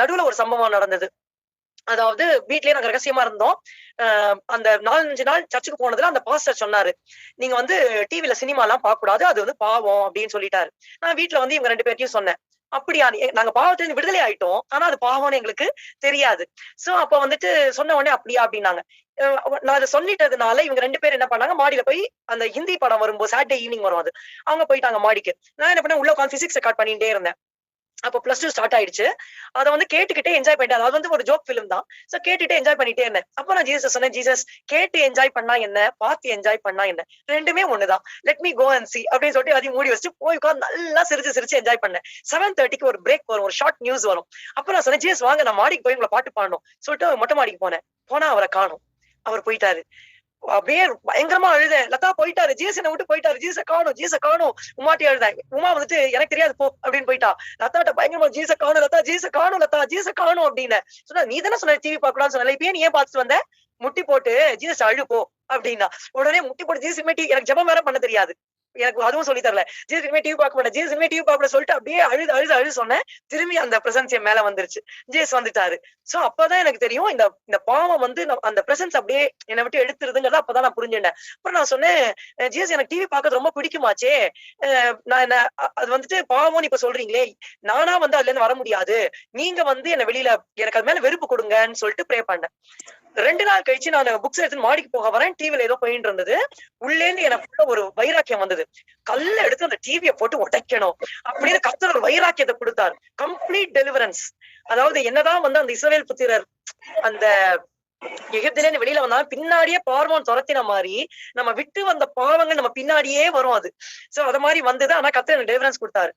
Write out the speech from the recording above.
நடுவுல ஒரு சம்பவம் நடந்தது. அதாவது வீட்லயே நாங்க ரகசியமா இருந்தோம். அந்த நாலஞ்சு நாள் சர்ச்சுக்கு போனதுல அந்த பாஸ்டர் சொன்னாரு நீங்க வந்து டிவில சினிமா எல்லாம் பார்க்க கூடாது அது வந்து பாவம் அப்படின்னு சொல்லிட்டாரு. நான் வீட்டுல வந்து இவங்க ரெண்டு பேர்ட்டையும் சொன்னேன். அப்படியா நாங்க பாவத்திலிருந்து விடுதலை ஆயிட்டோம் ஆனா அது பாவம்னு எங்களுக்கு தெரியாது. சோ அப்ப வந்துட்டு சொன்ன உடனே அப்படியா அப்படின்னாங்க. நான் அதை சொல்லிட்டதுனால இவங்க ரெண்டு பேரும் என்ன பண்ணாங்க மாடியில போய் அந்த ஹிந்தி படம் வரும்போது சாட்டர்டே ஈவினிங் வரும் அது. அவங்க போயிட்டாங்க மாடிக்கு. நான் என்ன பண்ணேன் உள்ள உட்காந்து பிசிக்ஸ் ரெக்கார்ட் பண்ணிட்டே இருந்தேன். அப்போ பிளஸ் டூ ஸ்டார்ட் ஆயிடுச்சு. அதை வந்து கேட்டுக்கிட்டே என்ஜாய் பண்ணிட்டேன். அது வந்து ஒரு ஜோக் ஃபிலிம் தான். சோ கேட்டுட்டு என்ஜாய் பண்ணிட்டே இருந்தேன். அப்ப நான் ஜீசஸ் சொன்னேன் ஜீசஸ் கேட்டு என்ஜாய் பண்ணா என்ன? பார்த்து என்ஜாய் பண்ணா என்ன? ரெண்டுமே ஒண்ணுதான். Let me go and see அப்படின்னு சொல்லிட்டு அதையும் மூடி வச்சு போய் உட்காந்து நல்லா சிரிச்சு சிரிச்சு என்ஜாய் பண்ணேன். செவன் தேர்ட்டிக்கு ஒரு பிரேக் வரும் ஒரு ஷார்ட் நியூஸ் வரும். அப்புறம் நான் சொன்னேன் ஜீசஸ் வாங்க நான் மாடிக்கு போய் உங்களை பாட்டு பாடணும். சொல்லிட்டு மொட்டை மாடிக்கு போனேன். போனா அவரை காணும். அவர் போயிட்டாரு. அப்படியே பயங்கரமா அழுதேன். லதா போயிட்டாரு. ஜீசனை விட்டு போயிட்டாரு. ஜீச காணும் ஜீச காணும். உமாட்டி அழுதேன் உமா வந்துட்டு எனக்கு தெரியாது போ அப்படின்னு போயிட்டா. லதாட்ட பயங்கரமா ஜீச காணும் லதா ஜீச காணும் லதா ஜீச காணும் அப்படின்னு. சொன்னா நீ தானே சொன்ன டிவி பார்க்கலாம்னு சொன்ன இப்பயே நீ ஏன் பார்த்துட்டு வந்த? முட்டி போட்டு ஜீசஸ் அழுப்போ அப்படின்னா. உடனே முட்டி போட்டு ஜீசஸ் மேட்டி எனக்கு ஜெபம் வேற பண்ண தெரியாது. எனக்கு அதுவும் சொல்லி தரல. ஜீசஸ் டிவி பார்க்க மாட்டேன். ஜீசஸ் டிவி பார்க்க சொல்லிட்டு அப்படியே அழுது அழுது அழுது சொன்னேன். திரும்பி அந்த பிரசன்ஸ் என் மேல வந்துருச்சு. ஜீசஸ் வந்துட்டாரு. சோ அப்பதான் எனக்கு தெரியும் இந்த இந்த பாவம் வந்து அந்த பிரசன்ஸ் அப்படியே என்னை விட்டு எடுத்துருதுங்கிறத அப்பதான் நான் புரிஞ்சுட்டேன் அப்புறம் நான் சொன்னேன் ஜீசஸ் எனக்கு டிவி பார்க்கறது ரொம்ப பிடிக்குமாச்சே? நான் என்ன அது வந்துட்டு பாவம்னு இப்ப சொல்றீங்களே நானா வந்து அதுல இருந்து வர முடியாது. நீங்க வந்து என்ன வெளியில எனக்கு அது மேல வெறுப்பு கொடுங்கன்னு சொல்லிட்டு ப்ரே பண்ணேன். ரெண்டு நாள் கழிச்சு நான் புக்ஸ் எடுத்து மாடிக்கு போக வரேன். டிவில ஏதோ போயிட்டு இருந்தது. உள்ளே இருந்து எனக்குள்ள ஒரு வைராக்கியம் வந்தது. கல்ல எடுத்து அந்த டிவியை போட்டு உடைக்கணும் அப்படின்னு கத்தர் ஒரு வைராக்கியத்தை கொடுத்தார். கம்ப்ளீட் டெலிவரன்ஸ் அதாவது என்னதான் வந்து அந்த இஸ்ரவேல் புத்திரர் அந்த எகிப்திலேருந்து வெளியில வந்தாலும் பின்னாடியே பார்வோன் துரத்தின மாதிரி நம்ம விட்டு வந்த பாவங்கள் நம்ம பின்னாடியே வரும் அது. சோ அத மாதிரி வந்தது. ஆனா கத்திர டெலிவரன்ஸ் கொடுத்தாரு.